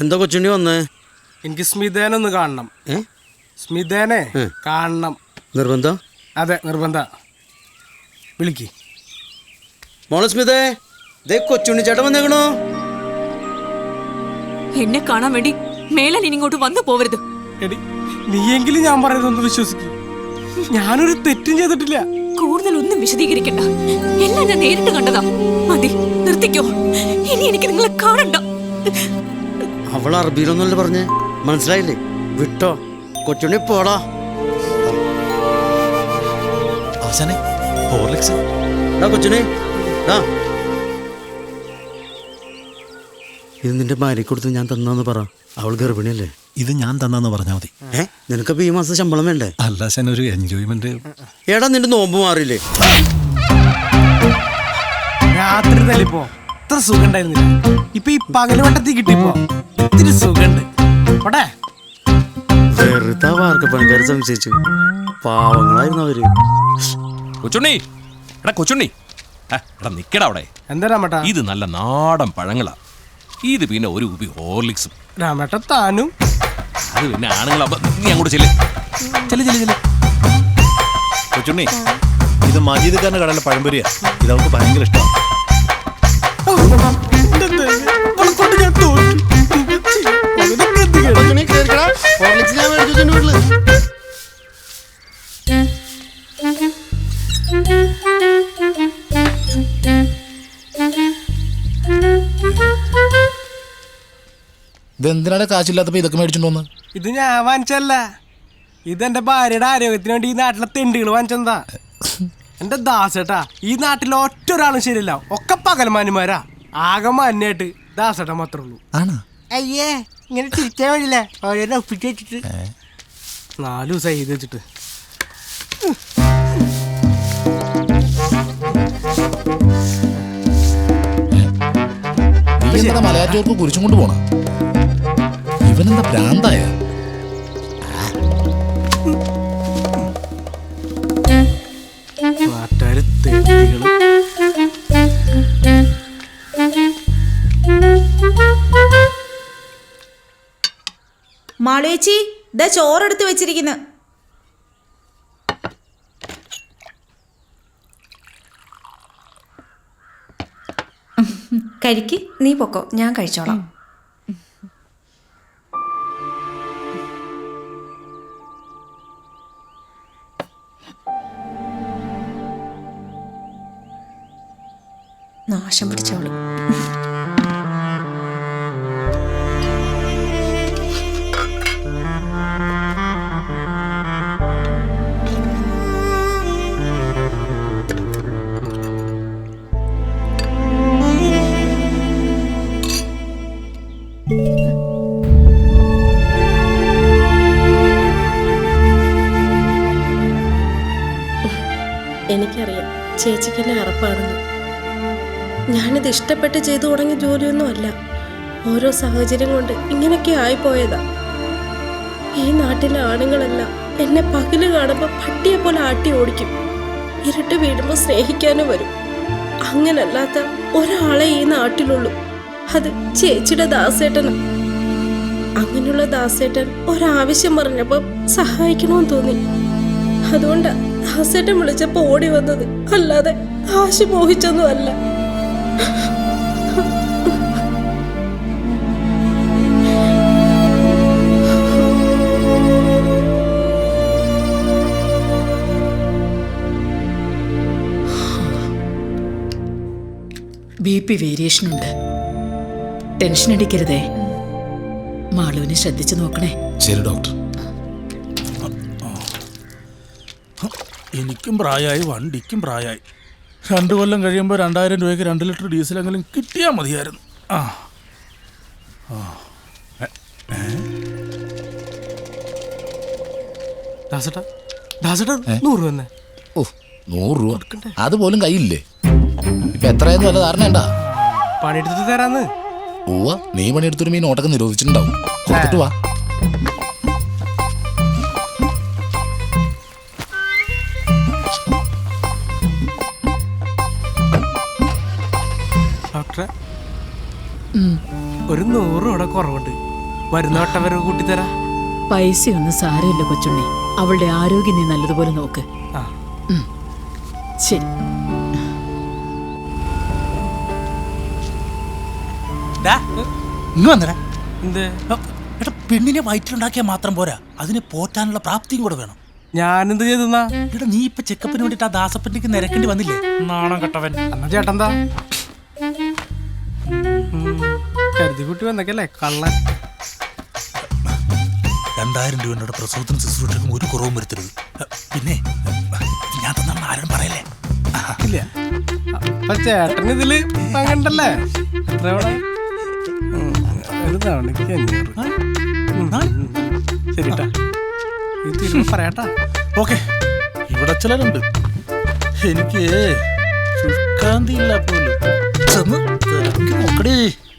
എന്താ കൊച്ചുണ്ണി വന്നേ? എനിക്ക് സ്മിതേനെ ഒന്ന് കാണണം. ഏ? സ്മിതേനെ കാണണം. നിർബന്ധം? അതെ നിർബന്ധ. വിളിക്ക്. മോളെ സ്മിതേ ദേ കൊച്ചുണ്ണി ചേട്ടൻ വന്നേക്കണോ? എന്നെ കാണാൻ വേണ്ടി മേലാൽ ഇനി ഇങ്ങോട്ട് വന്നു പോവരുത്. എടി നീയെങ്കിലും ഞാൻ പറയുന്നതൊന്ന് വിശ്വസിക്കും. ഞാനൊരു തെറ്റും ചെയ്തിട്ടില്ല. കൂടുതൽ ഒന്നും വിശദീകരിക്കണ്ട. എല്ലാം ഞാൻ നേരിട്ട് കണ്ടതാ. മതി നിർത്തിക്കോ. ഇനി എനിക്ക് നിങ്ങളെ കാണണ്ട. അവൾ അറബിയിലൊന്നുമല്ല പറഞ്ഞേ. മനസ്സിലായില്ലേ? വിട്ടോ. കൊച്ചുണ്ണി പോടാ. ആശാനെ ഹോർലിക്സ്. ഡാ കൊച്ചുണ്ണി. ഡാ. ഇത് നിന്റെ ഭാര്യ കൊടുത്ത് ഞാൻ തന്നാന്ന് പറ. അവൾ ഗർഭിണിയല്ലേ? ഇത് ഞാൻ തന്നെന്ന് പറഞ്ഞാൽ മതി. നിനക്കപ്പോ ഈ മാസം ശമ്പളം വേണ്ടേ? അല്ല ഒരു എൻജോയ്മെന്റ് എടാ നിന്റെ നോമ്പ് മാറിയില്ലേ? രാത്രി തലിപ്പോ ഇത്ര സുഖം ഉണ്ടായിരുന്നില്ല. ഇപ്പൊ ഈ പകൽ വട്ടത്തിൽ കിട്ടിപ്പോ ഇത്തിരി സുഖണ്ട് പോട്ടെ. വെറുതെ വാർക്കപ്പണിക്കാരെ സംശയിച്ചു. പാവങ്ങളായിരുന്നു അവർ. കൊച്ചുണ്ണി എടാ കൊച്ചുണ്ണി. ആ, എടാ നിക്കടാ അവിടെ. എന്താ രാമേട്ട? ഇത് നല്ല നാടൻ പഴങ്ങളാ. ഇത് പിന്നെ ഒരു കുപ്പി ഹോർലിക്സും. രാമേട്ട താനും. അത് പിന്നെ ആണുങ്ങളാ. നീ അങ്ങോട്ട് ചെല്ല്. ചെല്ല് ചെല്ല് ചെല്ല്. കൊച്ചുണ്ണി ഇത് മജീദ് ഖാന്റെ കടയിലെ പഴംപൊരിയാ. ഇത് അവർക്ക് ഭയങ്കര ഇഷ്ടമാണ് ഇതെന്തിനാണ് കാശില്ലാത്തപ്പോ ഇതൊക്കെ മേടിച്ചോണ്ട് വന്ന്? ഇത് ഞാൻ വാങ്ങിച്ചല്ല ഇതെന്റെ ഭാര്യയുടെ ആരോഗ്യത്തിന് വേണ്ടി ഈ നാട്ടിലെ തെണ്ടികൾ വാങ്ങിച്ചെന്താ എന്റെ ദാസേട്ടാ ഈ നാട്ടിൽ ഒറ്റ ഒരാളും ശരിയല്ല. ഒക്കെ പകൽമാന്മാരാ. ആകെ മാന്യായിട്ട് ദാസേട്ട മാത്രമേ ഉള്ളൂ. ആണോ? അയ്യേ ഇങ്ങനെ തിരിച്ചാൽ വഴിയില്ലേ. ഓരോന്നെ ഒപ്പിച്ച് വെച്ചിട്ട്. നാല് ദിവസം ചെയ്ത് വെച്ചിട്ട്. നീ എന്താ മലയാറ്റൂർക്ക് കുരിശും കൊണ്ട് പോണ? ഇവനെന്താ ഭ്രാന്തായ? മാളേച്ചി ദ ചോറെടുത്ത് വെച്ചിരിക്കുന്നു. കഴിക്ക് നീ പൊക്കോ ഞാൻ കഴിച്ചോളാം. നാശം പിടിച്ചോളും എനിക്കറിയാം. ചേച്ചിക്കെന്നെ അറപ്പാണെന്ന്. ഞാനിത് ഇഷ്ടപ്പെട്ട് ചെയ്തു തുടങ്ങിയ ജോലിയൊന്നും അല്ല. ഓരോ സാഹചര്യം കൊണ്ട് ഇങ്ങനെയൊക്കെ ആയിപ്പോയതാ. ഈ നാട്ടിലെ ആണുങ്ങളെല്ലാം എന്നെ പകൽ കാണുമ്പോൾ പട്ടിയെ പോലെ ആട്ടി ഓടിക്കും. ഇരുട്ട് വീടുമ്പോൾ സ്നേഹിക്കാനും വരും. അങ്ങനല്ലാത്ത ഒരാളെ ഈ നാട്ടിലുള്ളൂ. അത് ചേച്ചിയുടെ ദാസേട്ടനാ. അങ്ങനെയുള്ള ദാസേട്ടൻ ഒരാവശ്യം പറഞ്ഞപ്പോൾ സഹായിക്കണമെന്ന് തോന്നി. അതുകൊണ്ടാ ദാസേട്ടൻ വിളിച്ചപ്പോ ഓടി വന്നത്. അല്ലാതെ ആശ അല്ല. ബി പി വേരിയേഷൻ ഉണ്ട് ടെൻഷൻ അടിക്കരുതേ. മാളുവിനെ ശ്രദ്ധിച്ചു നോക്കണേ. ശരി ഡോക്ടർ. എനിക്കും പ്രായമായി വണ്ടിക്കും പ്രായമായി രണ്ട് കൊല്ലം കഴിയുമ്പോൾ രണ്ടായിരം രൂപയ്ക്ക് രണ്ട് ലിറ്റർ ഡീസലെങ്കിലും കിട്ടിയാൽ മതിയായിരുന്നു. ആ. ദാസേട്ടാ ദാസേട്ടാ നൂറ് തന്നെ. ഓ നൂറ് രൂപ. അതുപോലും കയ്യില്ലേ ഇപ്പൊ എത്രയെന്ന് വല്ല ധാരണ ഉണ്ടാ? പണിയെടുത്തിട്ട് തരാന്ന്. ഓവ നീ പണിയെടുത്തൊരു മീൻ ഓട്ടൊക്കെ നിരോധിച്ചിട്ടുണ്ടാവും. കൊടുത്തിട്ട് വാ. ഒരു നൂറ് ഇവിടെ കുറവുണ്ട്. വരുന്ന വട്ടം വരെ കൂട്ടിത്തരാ പൈസയൊന്നും സാരമില്ല കൊച്ചുണ്ണി. അവളുടെ ആരോഗ്യം നീ നല്ലതുപോലെ നോക്ക്. ശരി. പെണ്ണിനെ വയറ്റിലുണ്ടാക്കിയാൽ മാത്രം പോരാ. അതിനെ പോറ്റാനുള്ള പ്രാപ്തിയും കൂടെ വേണം. ഞാനെന്ത് ചെയ്തെന്നാ? എടാ നീ ഇപ്പൊ ചെക്കപ്പിന് വേണ്ടിട്ട് ആ ദാസപ്പറ്റിക്ക് നിരക്കേണ്ടി വന്നില്ലേ? നാണം കെട്ടവൻ. എന്നാ ചേട്ടന്താ കരുതി കുട്ടി വന്നേക്കല്ലേ? കള്ളൻ. രണ്ടായിരം രൂപയുടെ പ്രസവത്തിന് ശുശ്രൂഷക്കും ഒരു കുറവും വരുത്തരുത്. പിന്നെ ഞാൻ തന്നെ ആരും പറയല്ലേ? ഇല്ല. അപ്പൊ ചേട്ടൻ ഇതിൽ പങ്കണ്ടല്ലേ എത്ര ഒരു തവണക്ക് അഞ്ഞൂറ്. ശരിട്ടാ ഇത് പറയാട്ടാ. ഓക്കെ. ഇവിടെ ചിലരുണ്ട്. എനിക്ക് ശുഷ്കാന്തി ഇല്ല പോലും. ചെന്ന് തിരക്കി നോക്കടേ